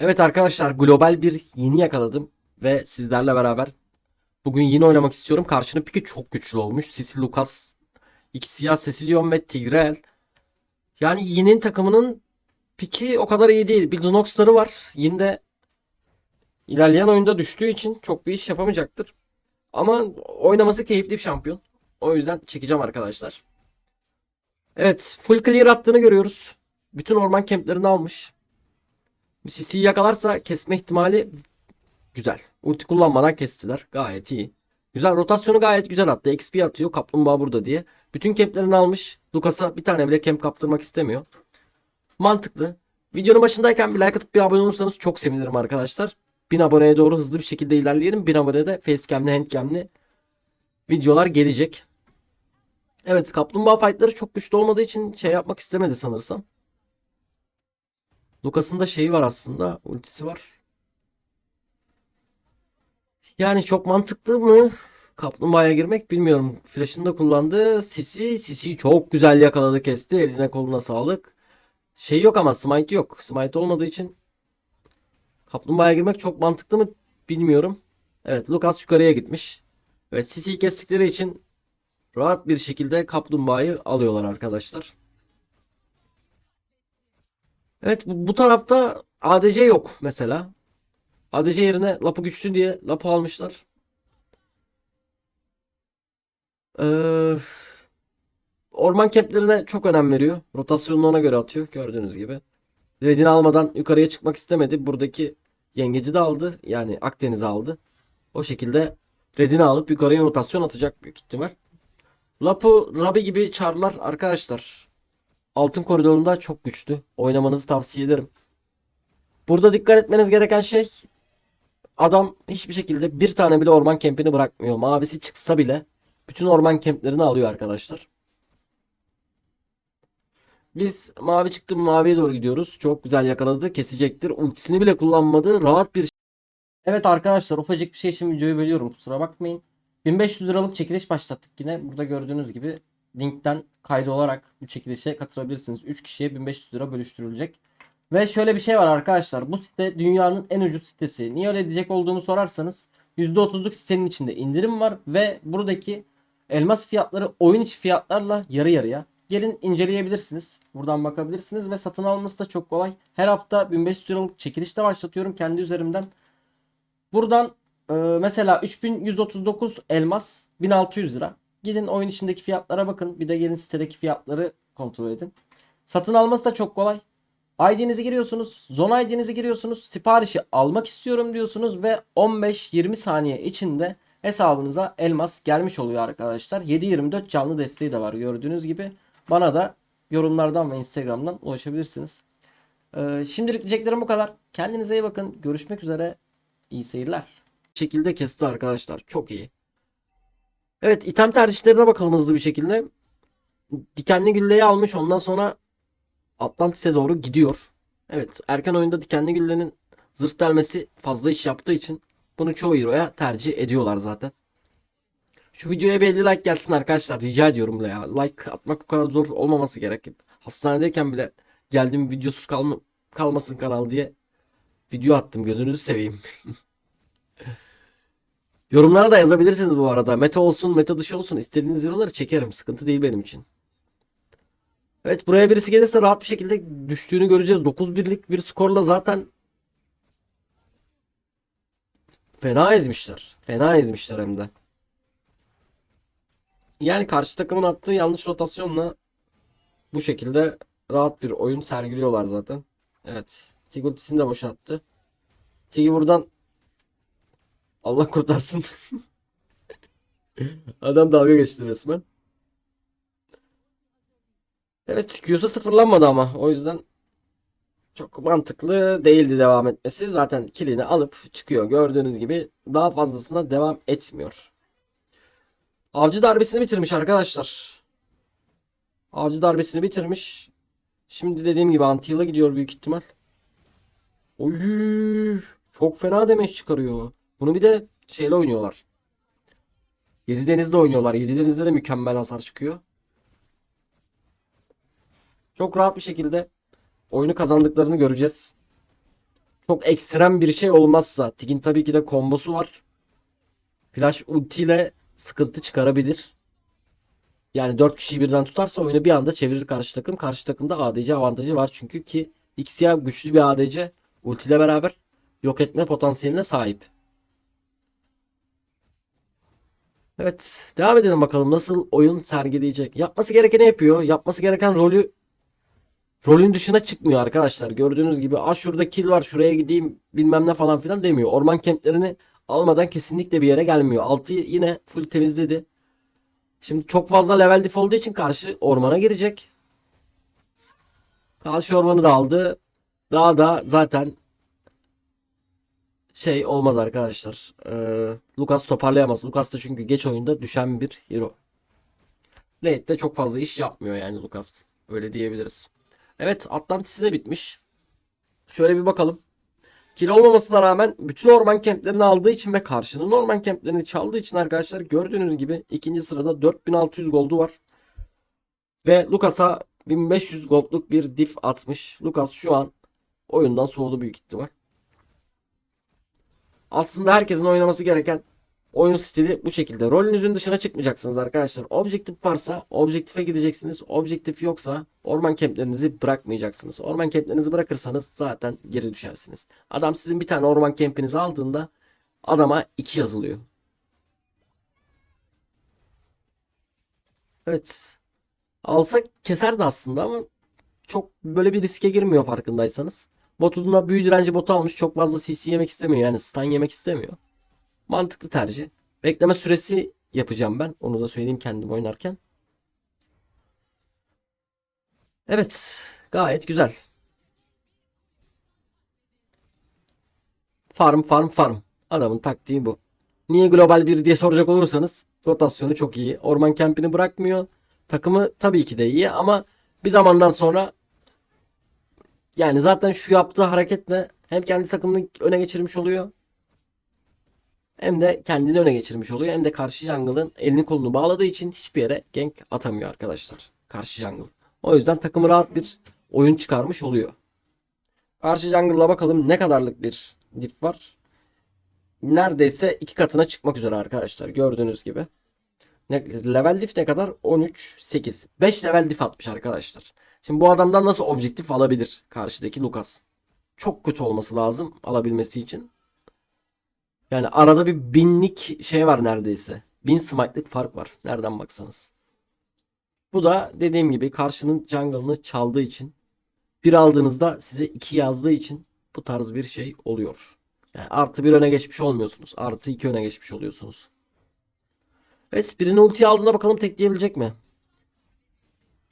Evet arkadaşlar global bir yeni yakaladım ve sizlerle beraber bugün yine oynamak istiyorum. Karşının piki çok güçlü olmuş. Sisi Lucas, iki siyah Cecilion ve Tigreal. Yani Yin'in takımının piki o kadar iyi değil. Bir Lunox'ları var. Yin de ilerleyen oyunda düştüğü için çok bir iş yapamayacaktır. Ama oynaması keyifli bir şampiyon. O yüzden çekeceğim arkadaşlar. Evet, full clear attığını görüyoruz. Bütün orman kemplerini almış. CC'yi yakalarsa kesme ihtimali güzel. Ulti kullanmadan kestiler. Gayet iyi. Güzel rotasyonu gayet güzel attı. XP atıyor. Kaplumbağa burada diye. Bütün kemplerini almış. Lucas'a bir tane bile kemp kaptırmak istemiyor. Mantıklı. Videonun başındayken bir like atıp bir abone olursanız çok sevinirim arkadaşlar. 1000 aboneye doğru hızlı bir şekilde ilerleyelim. 1000 abonede facecam'li handcam'li videolar gelecek. Evet kaplumbağa fightları çok güçlü olmadığı için şey yapmak istemedi sanırsam. Lucas'ın da şeyi var aslında. Ultisi var. Yani çok mantıklı mı? Kaplumbağaya girmek bilmiyorum. Flash'ını da kullandı. Sisi, Sisi çok güzel yakaladı kesti. Eline koluna sağlık. Şey yok ama smite yok. Smite olmadığı için kaplumbağaya girmek çok mantıklı mı bilmiyorum. Evet Lucas yukarıya gitmiş. Evet Sisi'yi kestikleri için rahat bir şekilde kaplumbağayı alıyorlar arkadaşlar. Evet bu, bu tarafta ADC yok mesela. ADC yerine Lapı güçlü diye Lapı almışlar. Ee, orman kemplerine çok önem veriyor. Rotasyonunu ona göre atıyor gördüğünüz gibi. Redini almadan yukarıya çıkmak istemedi. Buradaki yengeci de aldı. Yani Akdeniz'i aldı. O şekilde Redini alıp yukarıya rotasyon atacak büyük ihtimal. Lapu, Rabi gibi çarlar arkadaşlar. Altın koridorunda çok güçlü. Oynamanızı tavsiye ederim. Burada dikkat etmeniz gereken şey adam hiçbir şekilde bir tane bile orman kempini bırakmıyor. Mavisi çıksa bile bütün orman kemplerini alıyor arkadaşlar. Biz mavi çıktı maviye doğru gidiyoruz. Çok güzel yakaladı. Kesecektir. Ultisini bile kullanmadı. Rahat bir Evet arkadaşlar ufacık bir şey için videoyu bölüyorum. Kusura bakmayın. 1500 liralık çekiliş başlattık yine. Burada gördüğünüz gibi linkten kaydı olarak bu çekilişe katılabilirsiniz. 3 kişiye 1500 lira bölüştürülecek. Ve şöyle bir şey var arkadaşlar. Bu site dünyanın en ucuz sitesi. Niye öyle diyecek olduğumu sorarsanız %30'luk sitenin içinde indirim var ve buradaki elmas fiyatları oyun içi fiyatlarla yarı yarıya. Gelin inceleyebilirsiniz. Buradan bakabilirsiniz ve satın alması da çok kolay. Her hafta 1500 liralık çekiliş de başlatıyorum kendi üzerimden. Buradan e, mesela 3139 elmas 1600 lira. Gidin oyun içindeki fiyatlara bakın. Bir de gelin sitedeki fiyatları kontrol edin. Satın alması da çok kolay. ID'nizi giriyorsunuz. Zone ID'nizi giriyorsunuz. Siparişi almak istiyorum diyorsunuz ve 15-20 saniye içinde hesabınıza elmas gelmiş oluyor arkadaşlar. 7-24 canlı desteği de var gördüğünüz gibi. Bana da yorumlardan ve Instagram'dan ulaşabilirsiniz. Ee, şimdilik diyeceklerim bu kadar. Kendinize iyi bakın. Görüşmek üzere. İyi seyirler. Şekilde kesti arkadaşlar. Çok iyi. Evet item tercihlerine bakalım hızlı bir şekilde. Dikenli gülleyi almış ondan sonra Atlantis'e doğru gidiyor. Evet erken oyunda dikenli güllenin zırh delmesi fazla iş yaptığı için bunu çoğu hero'ya tercih ediyorlar zaten. Şu videoya bir 50 like gelsin arkadaşlar. Rica ediyorum bile ya. Like atmak bu kadar zor olmaması gerek. Hastanedeyken bile geldiğim videosuz kalma, kalmasın kanal diye video attım. Gözünüzü seveyim. Yorumlara da yazabilirsiniz bu arada. Meta olsun, meta dışı olsun. istediğiniz videoları çekerim. Sıkıntı değil benim için. Evet buraya birisi gelirse rahat bir şekilde düştüğünü göreceğiz. 9-1'lik bir skorla zaten fena ezmişler. Fena ezmişler hem de. Yani karşı takımın attığı yanlış rotasyonla bu şekilde rahat bir oyun sergiliyorlar zaten. Evet. Tig ultisini de boşalttı. Tig'i buradan Allah kurtarsın. Adam dalga geçti resmen. Evet Q'su sıfırlanmadı ama o yüzden çok mantıklı değildi devam etmesi. Zaten kilini alıp çıkıyor. Gördüğünüz gibi daha fazlasına devam etmiyor. Avcı darbesini bitirmiş arkadaşlar. Avcı darbesini bitirmiş. Şimdi dediğim gibi Antil'a gidiyor büyük ihtimal. Oy, çok fena demeç çıkarıyor. Bunu bir de şeyle oynuyorlar. Yedi Deniz'de oynuyorlar. Yedi Deniz'de de mükemmel hasar çıkıyor. Çok rahat bir şekilde oyunu kazandıklarını göreceğiz. çok ekstrem bir şey olmazsa Tigin tabii ki de kombosu var. Flash ulti ile sıkıntı çıkarabilir. Yani 4 kişiyi birden tutarsa oyunu bir anda çevirir karşı takım. Karşı takımda ADC avantajı var çünkü ki Xia güçlü bir ADC ultiyle beraber yok etme potansiyeline sahip. Evet, devam edelim bakalım nasıl oyun sergileyecek. Yapması gerekeni yapıyor. Yapması gereken rolü rolün dışına çıkmıyor arkadaşlar. Gördüğünüz gibi "Aa şurada kill var, şuraya gideyim bilmem ne falan filan demiyor. Orman kemplerini almadan kesinlikle bir yere gelmiyor. Altı yine full temizledi. Şimdi çok fazla level diff olduğu için karşı ormana girecek. Karşı ormanı da aldı. Daha da zaten şey olmaz arkadaşlar. Ee, Lucas toparlayamaz. Lucas da çünkü geç oyunda düşen bir hero. Late'de çok fazla iş yapmıyor yani Lucas. Öyle diyebiliriz. Evet Atlantis de bitmiş. Şöyle bir bakalım. Kill olmamasına rağmen bütün orman kemplerini aldığı için ve karşının orman kemplerini çaldığı için arkadaşlar gördüğünüz gibi ikinci sırada 4600 goldu var. Ve Lucas'a 1500 goldluk bir diff atmış. Lucas şu an oyundan soğudu büyük ihtimal. Aslında herkesin oynaması gereken oyun stili bu şekilde. Rolünüzün dışına çıkmayacaksınız arkadaşlar. Objektif varsa objektife gideceksiniz. Objektif yoksa orman kemplerinizi bırakmayacaksınız. Orman kemplerinizi bırakırsanız zaten geri düşersiniz. Adam sizin bir tane orman kempinizi aldığında adama 2 yazılıyor. Evet. Alsak keserdi aslında ama çok böyle bir riske girmiyor farkındaysanız. Botunda büyü direnci botu almış. Çok fazla CC yemek istemiyor. Yani stun yemek istemiyor. Mantıklı tercih. Bekleme süresi yapacağım ben. Onu da söyleyeyim kendim oynarken. Evet. Gayet güzel. Farm farm farm. Adamın taktiği bu. Niye global bir diye soracak olursanız rotasyonu çok iyi. Orman kempini bırakmıyor. Takımı tabii ki de iyi ama bir zamandan sonra yani zaten şu yaptığı hareketle hem kendi takımını öne geçirmiş oluyor. Hem de kendini öne geçirmiş oluyor. Hem de karşı jungle'ın elini kolunu bağladığı için hiçbir yere gank atamıyor arkadaşlar. Karşı jungle. O yüzden takımı rahat bir oyun çıkarmış oluyor. Karşı jungle'la bakalım ne kadarlık bir dip var. Neredeyse iki katına çıkmak üzere arkadaşlar. Gördüğünüz gibi. Ne, level diff ne kadar? 13, 8. 5 level diff atmış arkadaşlar. Şimdi bu adamdan nasıl objektif alabilir karşıdaki Lucas? Çok kötü olması lazım alabilmesi için. Yani arada bir binlik şey var neredeyse. Bin smite'lık fark var. Nereden baksanız. Bu da dediğim gibi karşının jungle'ını çaldığı için bir aldığınızda size iki yazdığı için bu tarz bir şey oluyor. Yani artı bir öne geçmiş olmuyorsunuz. Artı iki öne geçmiş oluyorsunuz. Evet birini ultiye aldığında bakalım tekleyebilecek mi?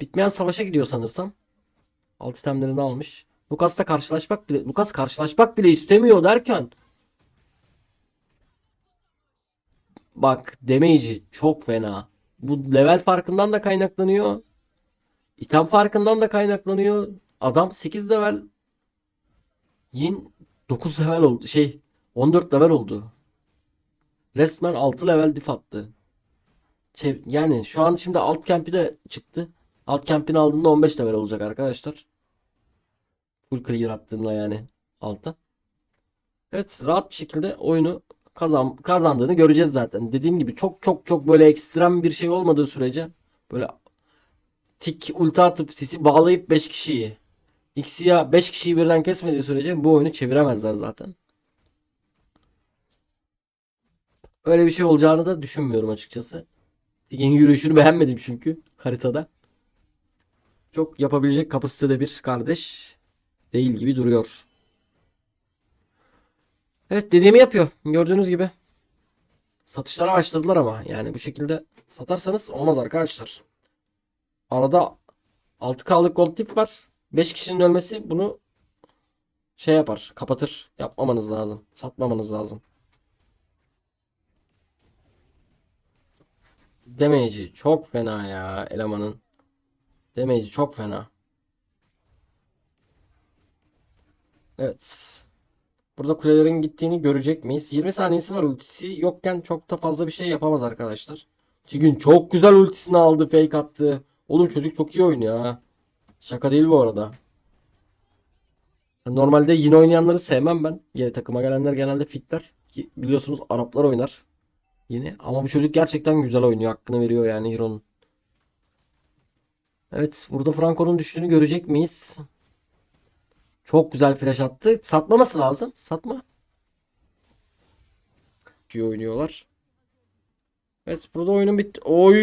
Bitmeyen savaşa gidiyor sanırsam. Alt itemlerini almış. Lucas'la karşılaşmak bile Lucas karşılaşmak bile istemiyor derken Bak damage'i çok fena. Bu level farkından da kaynaklanıyor. İtem farkından da kaynaklanıyor. Adam 8 level Yin 9 level oldu. Şey 14 level oldu. Resmen 6 level diff attı. Yani şu an şimdi alt campi de çıktı. Alt campini aldığında 15 level olacak arkadaşlar. Full clear attığında yani alta. Evet rahat bir şekilde oyunu kazan, kazandığını göreceğiz zaten. Dediğim gibi çok çok çok böyle ekstrem bir şey olmadığı sürece böyle tik ulti atıp sisi bağlayıp 5 kişiyi X'ya 5 kişiyi birden kesmediği sürece bu oyunu çeviremezler zaten. Öyle bir şey olacağını da düşünmüyorum açıkçası. Tigin yürüyüşünü beğenmedim çünkü haritada. Çok yapabilecek kapasitede bir kardeş değil gibi duruyor. Evet dediğimi yapıyor. Gördüğünüz gibi. Satışlara başladılar ama yani bu şekilde satarsanız olmaz arkadaşlar. Arada 6K'lık gold tip var. 5 kişinin ölmesi bunu şey yapar, kapatır. Yapmamanız lazım. Satmamanız lazım. Damage'i çok fena ya elemanın. Damage'i çok fena. Evet. Burada kulelerin gittiğini görecek miyiz? 20 saniyesi var ultisi yokken çok da fazla bir şey yapamaz arkadaşlar. Tigün çok güzel ultisini aldı fake attı. Oğlum çocuk çok iyi oynuyor ha. Şaka değil bu arada. Normalde yine oynayanları sevmem ben. Yine takıma gelenler genelde fitler. Ki biliyorsunuz Araplar oynar. Yine. Ama bu çocuk gerçekten güzel oynuyor. Hakkını veriyor yani Hero'nun. Evet. Burada Franco'nun düştüğünü görecek miyiz? Çok güzel flash attı. Satmaması lazım. Satma. İyi oynuyorlar. Evet burada oyunun bitti. Oy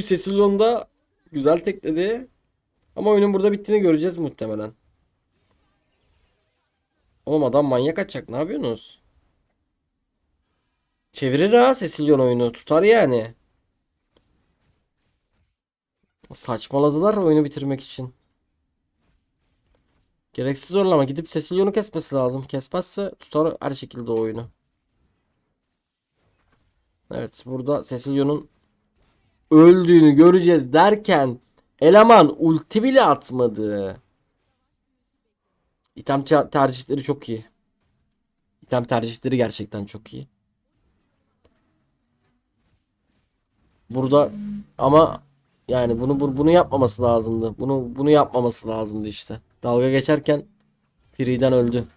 Cecilion'da da güzel tekledi. Ama oyunun burada bittiğini göreceğiz muhtemelen. Oğlum adam manyak atacak. Ne yapıyorsunuz? Çevirir ha Cecilion oyunu. Tutar yani. Saçmaladılar oyunu bitirmek için. Gereksiz zorlama. Gidip Cecilion'u kesmesi lazım. Kesmezse tutar her şekilde o oyunu. Evet burada Cecilion'un öldüğünü göreceğiz derken eleman ulti bile atmadı. İtem tercihleri çok iyi. İtem tercihleri gerçekten çok iyi. Burada ama yani bunu bu- bunu yapmaması lazımdı. Bunu bunu yapmaması lazımdı işte. Dalga geçerken Free'den öldü.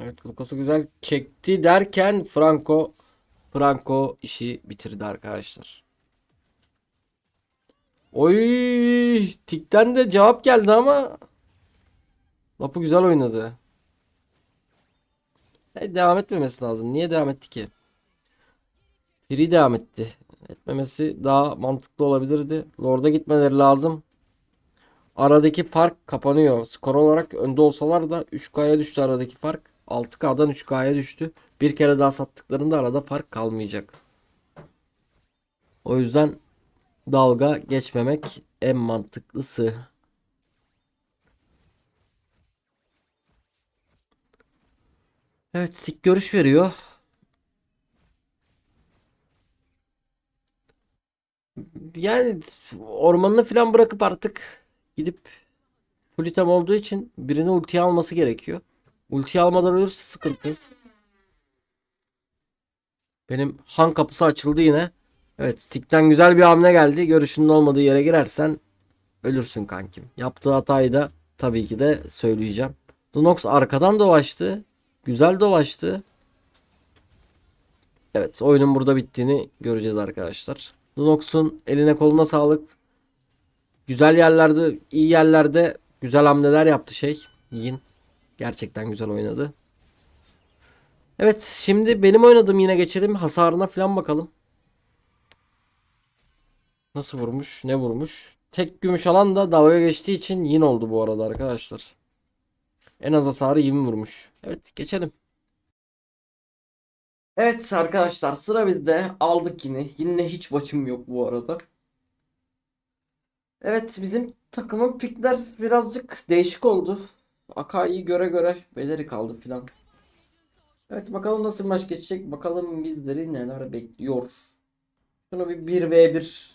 Evet Lucas'ı güzel çekti derken Franco Franco işi bitirdi arkadaşlar. Oy Tik'ten de cevap geldi ama Lapu güzel oynadı. E, devam etmemesi lazım. Niye devam etti ki? Free devam etti. Etmemesi daha mantıklı olabilirdi. Lord'a gitmeleri lazım. Aradaki fark kapanıyor. Skor olarak önde olsalar da 3K'ya düştü aradaki fark. 6K'dan 3K'ya düştü. Bir kere daha sattıklarında arada fark kalmayacak. O yüzden dalga geçmemek en mantıklısı. Evet, sik görüş veriyor. Yani ormanını falan bırakıp artık gidip full item olduğu için birini ultiye alması gerekiyor. Ultiye almadan ölürse sıkıntı. Benim han kapısı açıldı yine. Evet Stick'ten güzel bir hamle geldi. Görüşünün olmadığı yere girersen ölürsün kankim. Yaptığı hatayı da tabii ki de söyleyeceğim. Lunox arkadan dolaştı. Güzel dolaştı. Evet oyunun burada bittiğini göreceğiz arkadaşlar. Lunox'un eline koluna sağlık. Güzel yerlerde, iyi yerlerde güzel hamleler yaptı şey. Yin. Gerçekten güzel oynadı. Evet şimdi benim oynadığım yine geçelim. Hasarına falan bakalım. Nasıl vurmuş? Ne vurmuş? Tek gümüş alan da dalga geçtiği için yin oldu bu arada arkadaşlar. En az hasarı 20 vurmuş. Evet geçelim. Evet arkadaşlar sıra bizde. Aldık yine. Yine hiç maçım yok bu arada. Evet bizim takımın pikler birazcık değişik oldu. Akai'yi göre göre beleri kaldı filan. Evet bakalım nasıl maç geçecek. Bakalım bizleri neler bekliyor. Şunu bir 1v1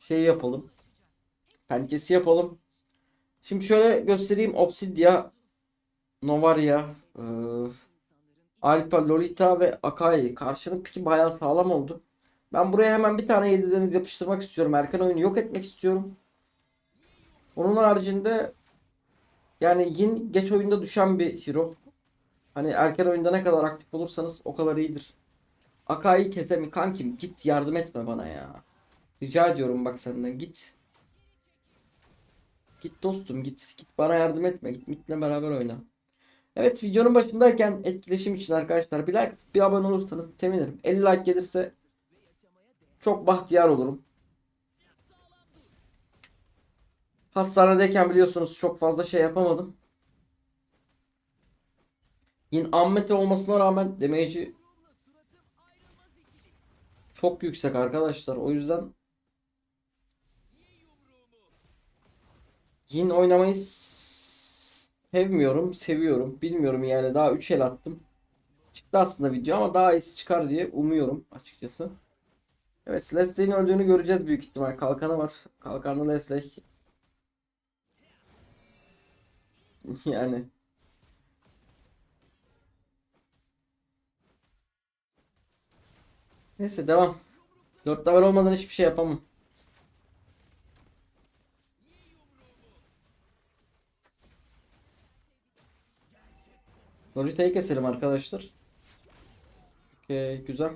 şey yapalım. Penkesi yapalım. Şimdi şöyle göstereyim. Obsidia, Novaria, e, Alpa, Lolita ve Akai. Karşının piki bayağı sağlam oldu. Ben buraya hemen bir tane 7 deniz yapıştırmak istiyorum. Erken oyunu yok etmek istiyorum. Onun haricinde yani Yin geç oyunda düşen bir hero. Hani erken oyunda ne kadar aktif olursanız o kadar iyidir. Akai'yi kesemi kankim git yardım etme bana ya. Rica ediyorum bak senden git. Git dostum git. Git bana yardım etme. Git Mit'le beraber oyna. Evet videonun başındayken etkileşim için arkadaşlar bir like bir abone olursanız sevinirim. 50 like gelirse çok bahtiyar olurum. Hastanedeyken biliyorsunuz çok fazla şey yapamadım. Yine ammete olmasına rağmen damage'i çok yüksek arkadaşlar. O yüzden Yin oynamayı sevmiyorum, seviyorum. Bilmiyorum yani daha 3 el attım. Çıktı aslında video ama daha iyisi çıkar diye umuyorum açıkçası. Evet Leslie'nin öldüğünü göreceğiz büyük ihtimal. Kalkanı var. Kalkanlı Leslie. Yani. Neyse devam. 4 level olmadan hiçbir şey yapamam. Norita'yı keselim arkadaşlar. Okey güzel.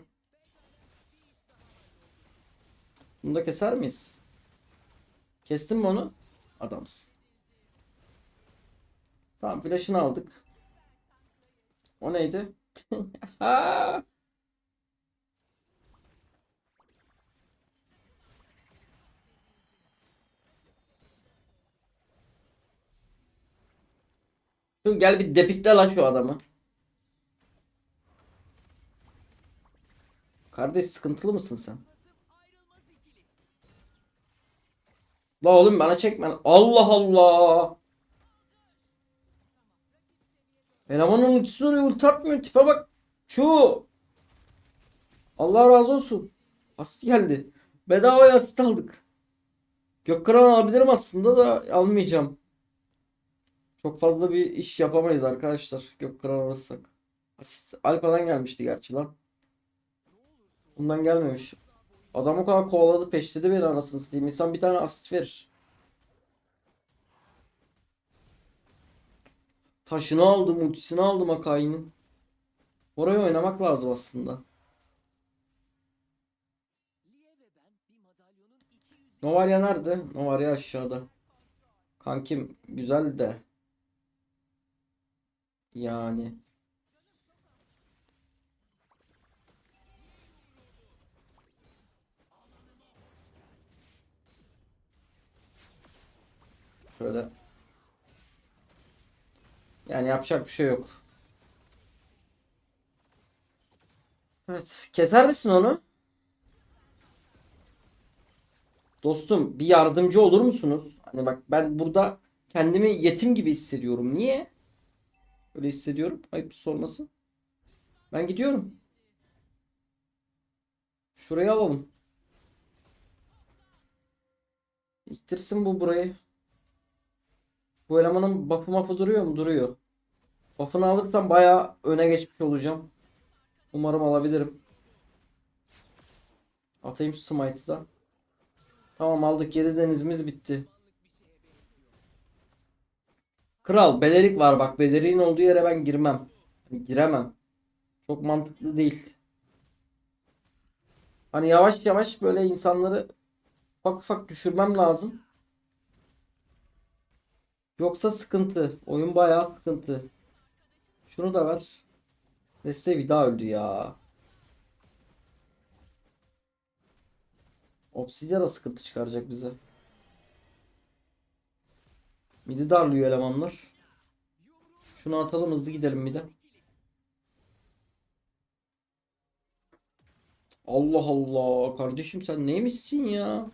Bunu da keser miyiz? Kestin mi onu? Adamsın. Tamam flash'ını aldık. O neydi? Şu gel bir depikle la şu adamı. Kardeş sıkıntılı mısın sen? La oğlum bana çekme. Allah Allah. Elemanın ultisi oraya ulti atmıyor. Tipe bak. Şu. Allah razı olsun. Asit geldi. Bedavaya asit aldık. Gökkıran alabilirim aslında da almayacağım. Çok fazla bir iş yapamayız arkadaşlar. Gökkıran alırsak. Asist Alpa'dan gelmişti gerçi lan. Bundan gelmemiş. Adam o kadar kovaladı peşledi beni anasını satayım. İnsan bir tane asist verir. Taşını aldım, ultisini aldım Akai'nin. Oraya oynamak lazım aslında. Novaria nerede? Novaria aşağıda. Kankim güzel de. Yani. Şöyle. Yani yapacak bir şey yok. Evet. Keser misin onu? Dostum bir yardımcı olur musunuz? Hani bak ben burada kendimi yetim gibi hissediyorum. Niye? Öyle hissediyorum. Ayıp sorması. Ben gidiyorum. Şuraya alalım. İttirsin bu burayı. Bu elemanın buff'ı mafı duruyor mu? Duruyor. Buff'ını alırsam bayağı öne geçmiş olacağım. Umarım alabilirim. Atayım şu smite'ı da. Tamam aldık. Geri denizimiz bitti. Kral Belerik var bak. Belerik'in olduğu yere ben girmem. Hani giremem. Çok mantıklı değil. Hani yavaş yavaş böyle insanları ufak ufak düşürmem lazım. Yoksa sıkıntı. Oyun bayağı sıkıntı. Şunu da ver. Deste vida öldü ya. Obsidian sıkıntı çıkaracak bize. Midi darlıyor elemanlar. Şunu atalım hızlı gidelim mide. Allah Allah kardeşim sen neymişsin ya?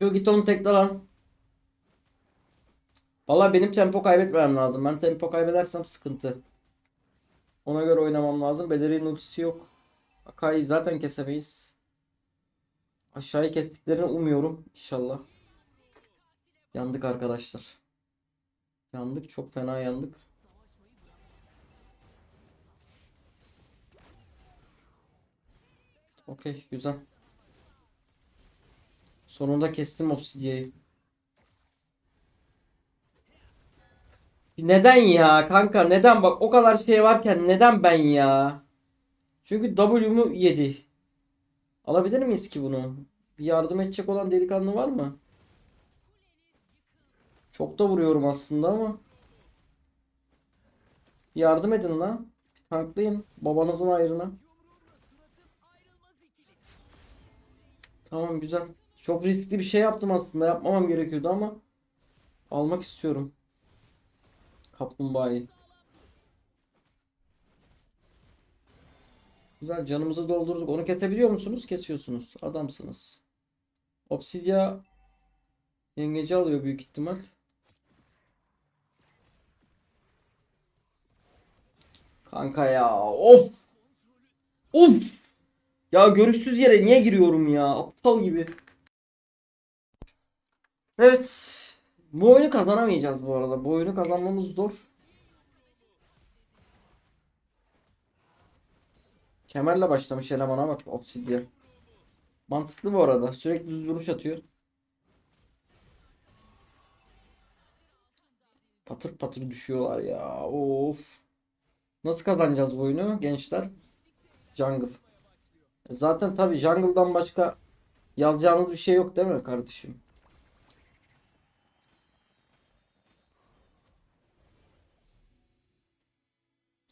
Yo git onu tekrar al. Valla benim tempo kaybetmemem lazım. Ben tempo kaybedersem sıkıntı. Ona göre oynamam lazım. Beleri'nin ultisi yok. Akai'yi zaten kesemeyiz. Aşağıyı kestiklerini umuyorum. İnşallah. Yandık arkadaşlar. Yandık. Çok fena yandık. Okey. Güzel. Sonunda kestim obsidiyeyi. Neden ya kanka neden bak o kadar şey varken neden ben ya? Çünkü W'mu yedi. Alabilir miyiz ki bunu? Bir yardım edecek olan delikanlı var mı? Çok da vuruyorum aslında ama. Yardım edin la. Bir tanklayın babanızın ayrına. Tamam güzel. Çok riskli bir şey yaptım aslında. Yapmamam gerekiyordu ama almak istiyorum. Kaplumbağayı. Güzel canımızı doldurduk. Onu kesebiliyor musunuz? Kesiyorsunuz. Adamsınız. Obsidia yengeci alıyor büyük ihtimal. Kanka ya. Of. Of. Ya görüşsüz yere niye giriyorum ya? Aptal gibi. Evet. Bu oyunu kazanamayacağız bu arada. Bu oyunu kazanmamız zor. Kemerle başlamış elemana bak Obsidian. Mantıklı bu arada. Sürekli düz vuruş atıyor. Patır patır düşüyorlar ya. Of. Nasıl kazanacağız bu oyunu gençler? Jungle. E Zaten tabii jungle'dan başka yazacağınız bir şey yok değil mi kardeşim?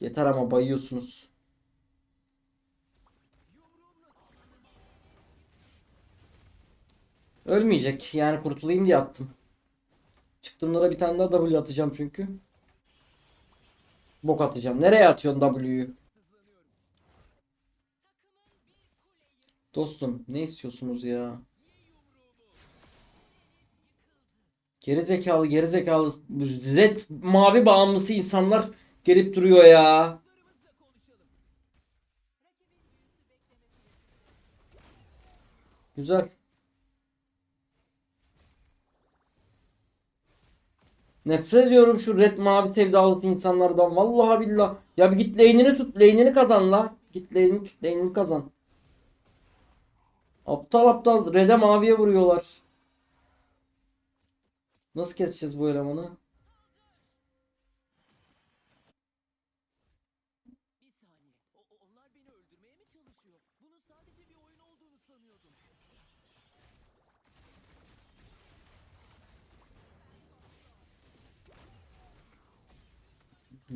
Yeter ama bayıyorsunuz. Ölmeyecek. Yani kurtulayım diye attım. Çıktığımda da bir tane daha W atacağım çünkü. Bok atacağım. Nereye atıyorsun W'yu? Dostum ne istiyorsunuz ya? Geri zekalı geri zekalı red mavi bağımlısı insanlar gelip duruyor ya. Güzel. Nefret ediyorum şu red mavi sevdalısı insanlardan. Vallahi billah. Ya bir git lane'ini tut. Lane'ini kazan la. Git lane'ini tut. Lane'ini kazan. Aptal aptal red'e maviye vuruyorlar. Nasıl keseceğiz bu elemanı?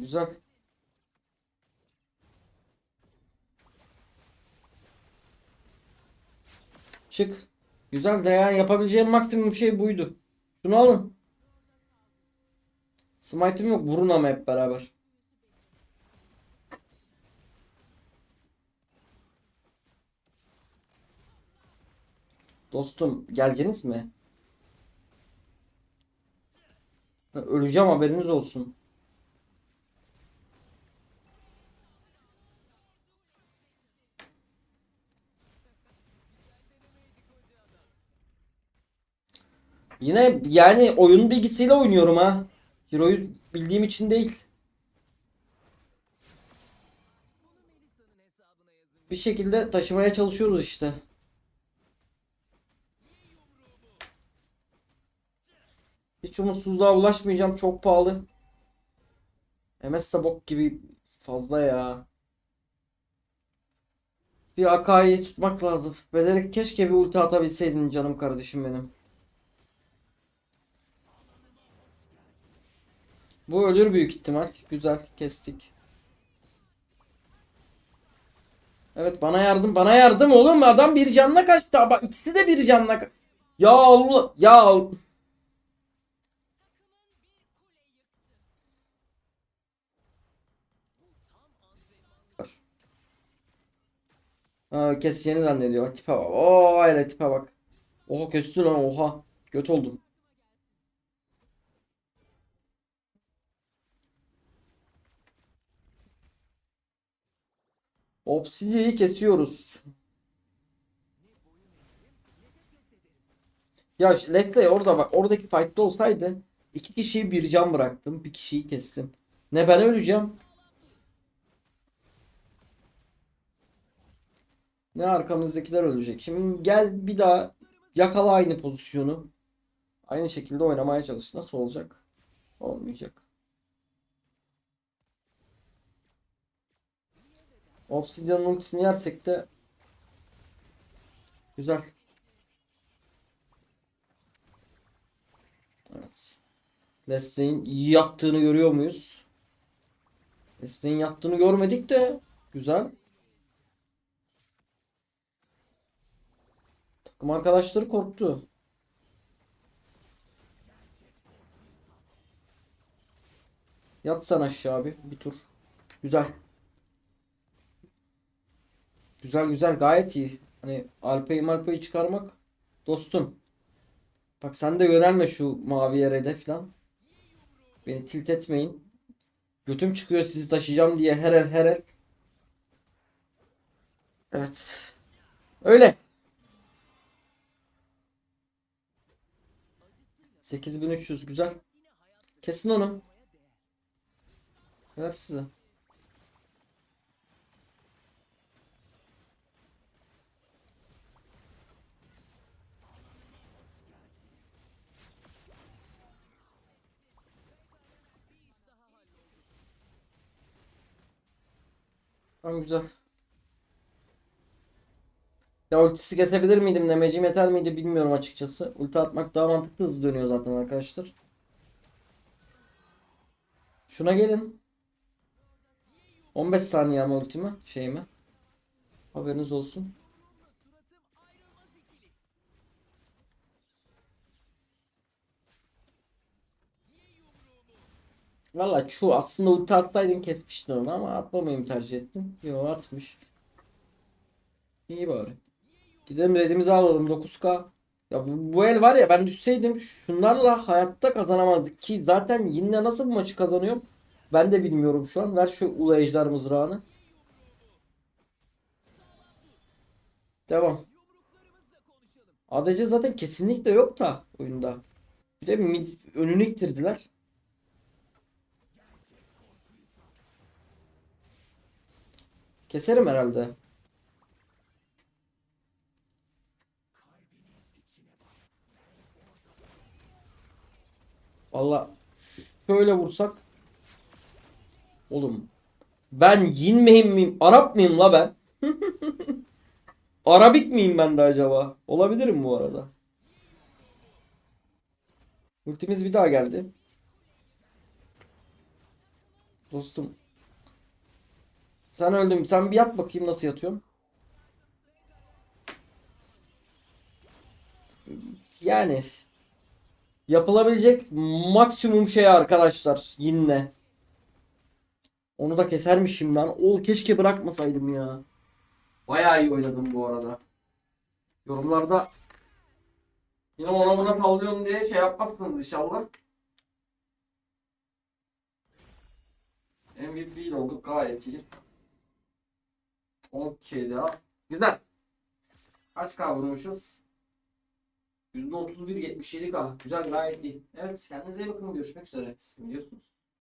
Güzel. Çık. Güzel de yani yapabileceğim maksimum şey buydu. Şunu alın. Smite'ım yok. Vurun ama hep beraber. Dostum geleceğiniz mi? Öleceğim haberiniz olsun. Yine yani oyun bilgisiyle oynuyorum ha. Hero'yu bildiğim için değil. Bir şekilde taşımaya çalışıyoruz işte. Hiç umutsuzluğa ulaşmayacağım. Çok pahalı. MS bok gibi fazla ya. Bir Akai'yi tutmak lazım. Bederek keşke bir ulti atabilseydin canım kardeşim benim. Bu ölür büyük ihtimal. Güzel kestik. Evet bana yardım bana yardım oğlum adam bir canla kaçtı ama ikisi de bir canla Ya Allah ya Ha, keseceğini zannediyor. Tipe bak. Oo öyle tipe bak. Oha kesti lan oha. Göt oldum. Obsidia'yı kesiyoruz. Ya Leslie orada bak oradaki fight'ta olsaydı iki kişiyi bir can bıraktım. Bir kişiyi kestim. Ne ben öleceğim. Ne arkamızdakiler ölecek. Şimdi gel bir daha yakala aynı pozisyonu. Aynı şekilde oynamaya çalış. Nasıl olacak? Olmayacak. Obsidian'ın ultisini yersek de güzel. Evet. Leslie'nin iyi yattığını görüyor muyuz? Leslie'nin yattığını görmedik de güzel. Takım arkadaşları korktu. Yat sen aşağı abi bir tur. Güzel. Güzel güzel gayet iyi. Hani Alpe'yi Malpe'yi çıkarmak dostum. Bak sen de yönelme şu mavi yere de falan. Beni tilt etmeyin. Götüm çıkıyor sizi taşıyacağım diye her el her el. Evet. Öyle. 8300 güzel. Kesin onu. Ver size. Tamam güzel. Ya ultisi kesebilir miydim? Demecim yeter miydi bilmiyorum açıkçası. Ulti atmak daha mantıklı hızlı dönüyor zaten arkadaşlar. Şuna gelin. 15 saniye ama ultimi şeyimi. Haberiniz olsun. Valla şu aslında ulti atsaydın kesmiştin onu ama atmamayı tercih ettim. Yo atmış. İyi bari. Gidelim redimizi alalım 9k. Ya bu, bu el var ya ben düşseydim şunlarla hayatta kazanamazdık ki zaten yine nasıl bu maçı kazanıyorum ben de bilmiyorum şu an. Ver şu ulu ejder mızrağını. Devam. ADC zaten kesinlikle yok da oyunda. Bir de mid önünü iktirdiler. Keserim herhalde. Valla şöyle vursak. Oğlum ben Yin miyim miyim? Arap mıyım la ben? Arabik miyim ben de acaba? Olabilirim bu arada. Ultimiz bir daha geldi. Dostum. Sen öldün. Sen bir yat bakayım nasıl yatıyorsun. Yani yapılabilecek maksimum şey arkadaşlar yine. Onu da kesermişim lan. Ol keşke bırakmasaydım ya. Bayağı iyi oynadım bu arada. Yorumlarda yine ona buna sallıyorum diye şey yapmazsınız inşallah. MVP olduk gayet iyi. 10k daha. Güzel. Kaç k vurmuşuz? %31 77k. Güzel gayet iyi. Evet kendinize iyi bakın. Görüşmek üzere. Siz biliyorsunuz.